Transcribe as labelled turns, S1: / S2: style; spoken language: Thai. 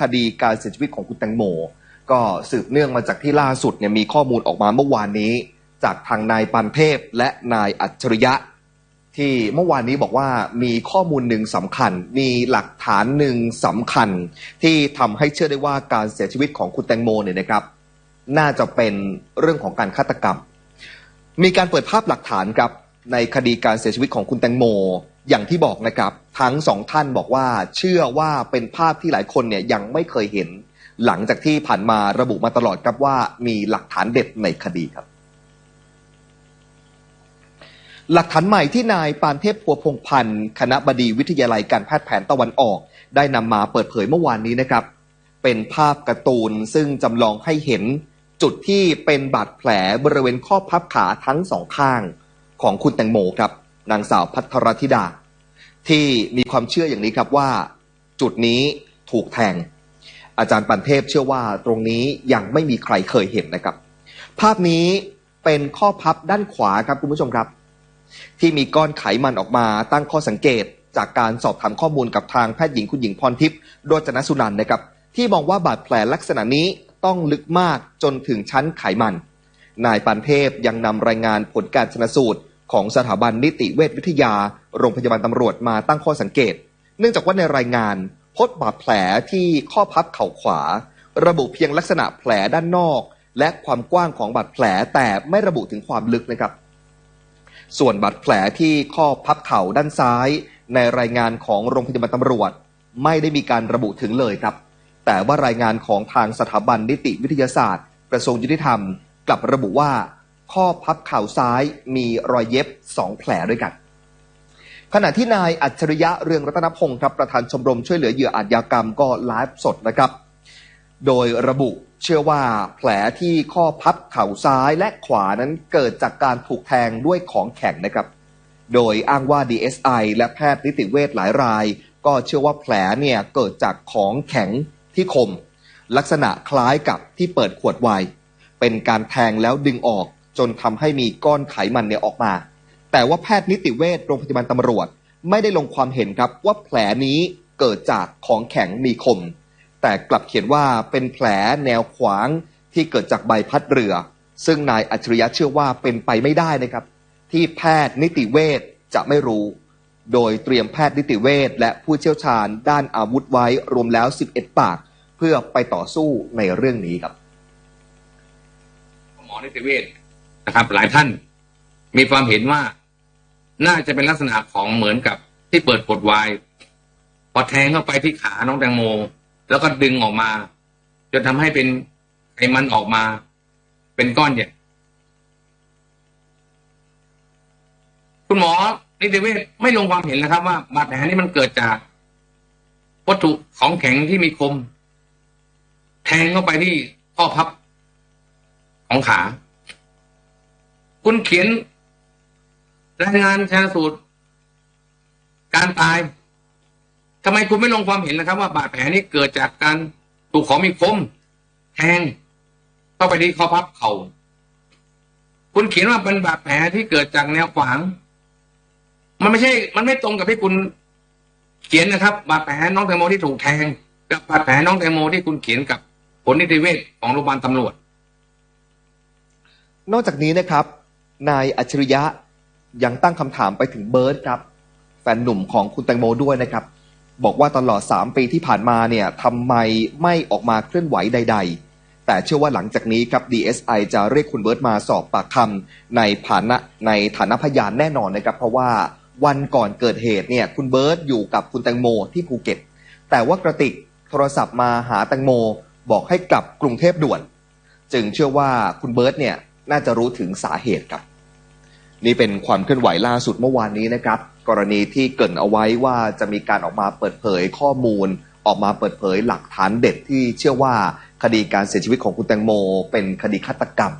S1: คดีการเสียชีวิตของคุณแตงโม ก็สืบเนื่องมาจากที่ล่าสุดเนี่ยมีข้อมูลออกมาเมื่อวานนี้ จากทางนายปันเทพและนายอัจฉริยะ ที่เมื่อวานนี้บอกว่ามีข้อมูลหนึ่งสำคัญ มีหลักฐานหนึ่งสำคัญ ที่ทำให้เชื่อได้ว่าการเสียชีวิตของคุณแตงโมเนี่ยนะครับ น่าจะเป็นเรื่องของการฆาตกรรม มีการเปิดภาพหลักฐานครับในคดีการเสียชีวิตของคุณแตงโม อย่างที่บอกนะครับ ทั้งสองท่านบอกว่า เชื่อว่าเป็นภาพที่หลายคนเนี่ยยังไม่เคยเห็น หลังจากที่ผ่านมาระบุมาตลอดครับว่ามีหลักฐานเด็ดในคดีครับ หลักฐานใหม่ที่นายปานเทพพัวพงพันธ์คณะบดีวิทยาลัยการแพทย์แผนตะวันออก ได้นำมาเปิดเผยเมื่อวานนี้นะครับ เป็นภาพการ์ตูนซึ่งจำลองให้เห็นจุดที่เป็นบาดแผลบริเวณข้อพับขาทั้งสองข้างของคุณแตงโมครับนางสาวพัทรธิดา ที่มีความเชื่ออย่างนี้ครับว่าจุดนี้ถูกแทง อาจารย์ปันเทพเชื่อว่าตรงนี้ยังไม่มีใครเคยเห็นนะครับ ภาพนี้เป็นข้อพับด้านขวาครับคุณผู้ชมครับ ที่มีก้อนไขมันออกมาตั้งข้อสังเกตจากการสอบถามข้อมูลกับทางแพทย์หญิงคุณหญิงพรทิพย์โรจนสุนันนะครับ ที่มองว่าบาดแผลลักษณะนี้ต้องลึกมากจนถึงชั้นไขมัน นายปันเทพยังนำรายงานผลการชนสูตร ของสถาบันนิติเวชวิทยา โรงพยาบาลตำรวจมาตั้งข้อสังเกต เนื่องจากว่าในรายงาน พบบาดแผลที่ข้อพับเข่าขวา ระบุเพียงลักษณะแผลด้านนอก และความกว้างของบาดแผลแต่ไม่ระบุถึงความลึกนะครับ ส่วนบาดแผลที่ข้อพับเข่าด้านซ้าย ในรายงานของโรงพยาบาลตำรวจ ไม่ได้มีการระบุถึงเลยครับ แต่ว่ารายงานของทางสถาบันนิติวิทยาศาสตร์ กระทรวงยุติธรรม กลับระบุว่า ข้อพับเข่าซ้ายมีรอยเย็บ2แผลด้วยกัน ขณะที่นายอัจฉริยะเรืองรัตนพงศ์ครับประธานชมรมช่วยเหลือเหยื่ออาชญากรรมก็ไลฟ์สดนะครับ โดยระบุเชื่อว่าแผลที่ข้อพับเข่าซ้ายและขวานั้นเกิดจากการถูกแทงด้วยของแข็งนะครับ โดยอ้างว่า DSI และแพทย์นิติเวชหลายราย ก็เชื่อว่าแผลเนี่ยเกิดจากของแข็งที่คม ลักษณะคล้ายกับที่เปิดขวดไวน์เป็นการแทงแล้วดึงออก จนทำให้มีก้อนไขมันเนี่ยออกมา แต่ว่าแพทย์นิติเวชโรงพยาบาลตำรวจ ไม่ได้ลงความเห็นครับว่าแผลนี้เกิดจากของแข็งมีคม แต่กลับเขียนว่าเป็นแผลแนวขวางที่เกิดจากใบพัดเรือ ซึ่งนายอัจฉริยะเชื่อว่าเป็นไปไม่ได้นะครับ ที่แพทย์นิติเวชจะไม่รู้ โดยเตรียมแพทย์นิติเวชและผู้เชี่ยวชาญด้านอาวุธไว้รวมแล้ว 11 ปาก เพื่อไปต่อสู้ในเรื่องนี้ครับ
S2: หมอนิติเวช นะครับ หลายท่านมีความเห็นว่าน่าจะเป็นลักษณะของเหมือนกับที่เปิดกดวายพอแทงเข้าไปที่ขาน้องแตงโม แล้วก็ดึงออกมาจนทำให้เป็นไขมันออกมา เป็นก้อนใหญ่คุณหมอนิติเวชไม่ลงความเห็นนะครับ ว่าบาดแผลนี้มันเกิดจากวัตถุของแข็งที่มีคม แทงเข้าไปที่ข้อพับของขา คุณเขียนรายงานชนสูตร การตายทำไมคุณไม่ลงความเห็นนะครับ ว่าบาดแผลนี้เกิดจากการถูกของมีคมแทงเข้าไปที่ข้อพับเขา่าคุณเขียนว่าเป็นบาดแผลที่เกิดจากแนวขวาง มันไม่ใช่ มันไม่ตรงกับที่คุณเขียนนะครับ บาดแผลน้องแตงโมที่ถูกแทง กับบาดแผลน้องแตงโมที่คุณเขียนกับผลนิติเวชของโรงพยาบาลตำรวจ
S1: นอกจากนี้นะครับ นายอัจฉริยะยังตั้งคำถามไปถึงเบิร์ตครับ แฟนหนุ่มของคุณแตงโมด้วยนะครับ บอกว่าตลอด 3 ปีที่ผ่านมาเนี่ยทำไมไม่ออกมาเคลื่อนไหวใด ๆ แต่เชื่อว่าหลังจากนี้ครับ DSI จะเรียกคุณเบิร์ตมาสอบปากคำในฐานะในฐานะพยานแน่นอนนะครับ เพราะว่าวันก่อนเกิดเหตุเนี่ยคุณเบิร์ตอยู่กับคุณแตงโมที่ภูเก็ต แต่ว่ากระติกโทรศัพท์มาหาแตงโม บอกให้กลับกรุงเทพด่วน จึงเชื่อว่าคุณเบิร์ตเนี่ย น่าจะรู้ถึงสาเหตุครับ นี่เป็นความเคลื่อนไหวล่าสุดเมื่อวานนี้นะครับ กรณีที่เกิดเอาไว้ว่าจะมีการออกมาเปิดเผยข้อมูล ออกมาเปิดเผยหลักฐานเด็ดที่เชื่อว่าคดีการเสียชีวิตของคุณแตงโม เป็นคดีฆาตกรรม